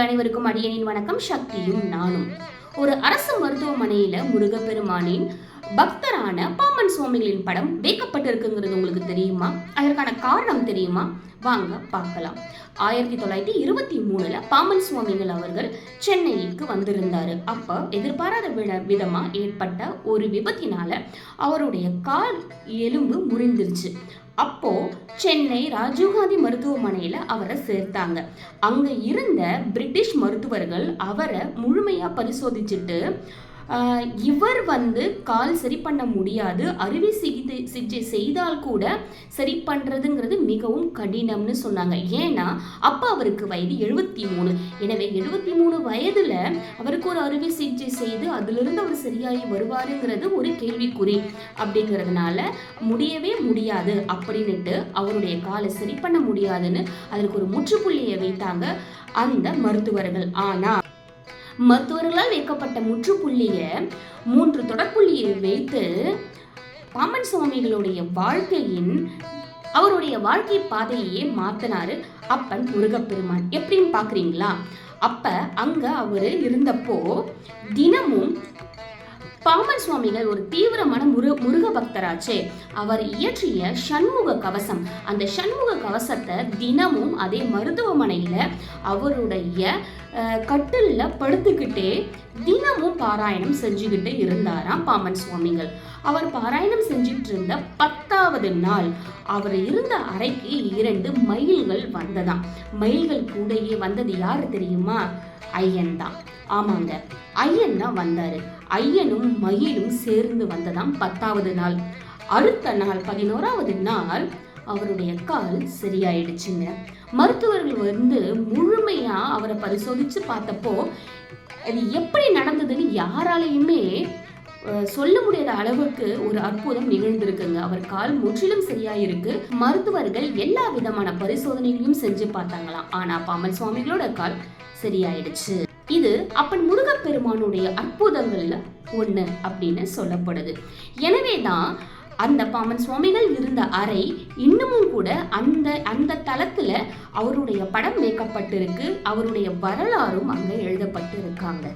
அனைவருக்கும் அடியனின் வணக்கம் சக்தியும் நானும். ஒரு அரசு மருத்துவமனையில முருகப்பெருமானின் பக்தரான பாமன் சுவாமிகளின் படம் வைக்கப்பட்டிருக்குங்கிறது உங்களுக்கு தெரியுமா? அதற்கான காரணம் தெரியுமா? வாங்க பார்க்கலாம். ஆயிரத்தி தொள்ளாயிரத்தி இருபத்தி மூணுல பாமன் சுவாமிகள் அவர்கள் சென்னைக்கு வந்திருந்தாரு. அப்ப எதிர்பாராத விட விதமா ஏற்பட்ட ஒரு விபத்தினால அவருடைய கால் எலும்பு முறிந்துருச்சு. அப்போ சென்னை ராஜீவ்காந்தி மருத்துவமனையில அவரை சேர்த்தாங்க. அங்க இருந்த பிரிட்டிஷ் மருத்துவர்கள் அவரை முழுமையா பரிசோதிச்சுட்டு இவர் வந்து கால் சரி பண்ண முடியாது. அறுவை சிகிச்சை சிகிச்சை செய்தால் கூட சரி பண்ணுறதுங்கிறது மிகவும் கடினம்னு சொன்னாங்க. ஏன்னா அப்போ அவருக்கு வயது எழுபத்தி மூணு. எனவே எழுபத்தி மூணு வயதில் அவருக்கு ஒரு அறுவை சிகிச்சை செய்து அதிலிருந்து அவர் சரியாகி வருவாருங்கிறது ஒரு கேள்விக்குறி அப்படிங்கிறதுனால முடியவே முடியாது அப்படின்னுட்டு அவருடைய காலை சரி பண்ண முடியாதுன்னு அதற்கு ஒரு முற்றுப்புள்ளியை வைத்தாங்க அந்த மருத்துவர்கள். ஆனால் மருத்துவர்களால் வைக்கப்பட்ட முற்றுப்புள்ளியை மூன்று தொடர்புள்ளியை வைத்து பாமன் சுவாமிகளுடைய வாழ்க்கையின் அவருடைய வாழ்க்கை பாதையே மாத்தினாரு அப்பன் முருகப்பெருமான். எப்படின்னு பாக்குறீங்களா அப்ப அங்க அவரு இருந்தப்போ தினமும் பாமன் சுவாமிகள் ஒரு தீவிரமான முரு முருக பக்தராச்சே அவர் இயற்றிய சண்முக கவசம். அந்த சண்முக கவசத்தை தினமும் அதே மருத்துவமனையில அவருடைய கட்டிலில் படுத்துக்கிட்டே தினமும் பாராயணம் செஞ்சுக்கிட்டு இருந்தாராம் பாமன் சுவாமிகள். அவர் பாராயணம் செஞ்சிட்டு இருந்த பத்தாவது நாள் அவர் இருந்த அறைக்கு இரண்டு மயில்கள் வந்ததாம். மயில்கள் கூடயே வந்தது யாரு தெரியுமா? ஐயன் தான். ஆமாங்க ஐயன் தான் வந்தாரு. ஐயனும் மயிலும் சேர்ந்து வந்ததாம் பத்தாவது நாள். அடுத்த நாள் பதினோராவது நாள் அவருடைய கால் சரியாயிடுச்சுங்க. மருத்துவர்கள் வந்து முழுமையா அவரை பரிசோதிச்சு பார்த்தப்போ அது எப்படி நடந்ததுன்னு யாராலையுமே சொல்ல முடியாத அளவுக்கு ஒரு அற்புதம் நிகழ்ந்திருக்குங்க. அவர் கால் முற்றிலும் சரியாயிருக்கு. மருத்துவர்கள் எல்லா விதமான பரிசோதனைகளையும் செஞ்சு பார்த்தாங்களாம். ஆனா பாமல் சுவாமிகளோட கால் சரியாயிடுச்சு. இது அப்பன் முருகப்பெருமானுடைய அற்புதங்கள்ல ஒண்ணு அப்படின்னு சொல்லப்படுது. எனவே தான் அந்த பாமன் சுவாமிகள் இருந்த அறை இன்னமும் கூட அந்த அந்த தளத்துல அவருடைய படம் வைக்கப்பட்டிருக்கு அவருடைய வரலாறும் அங்க எழுதப்பட்டு இருக்காங்க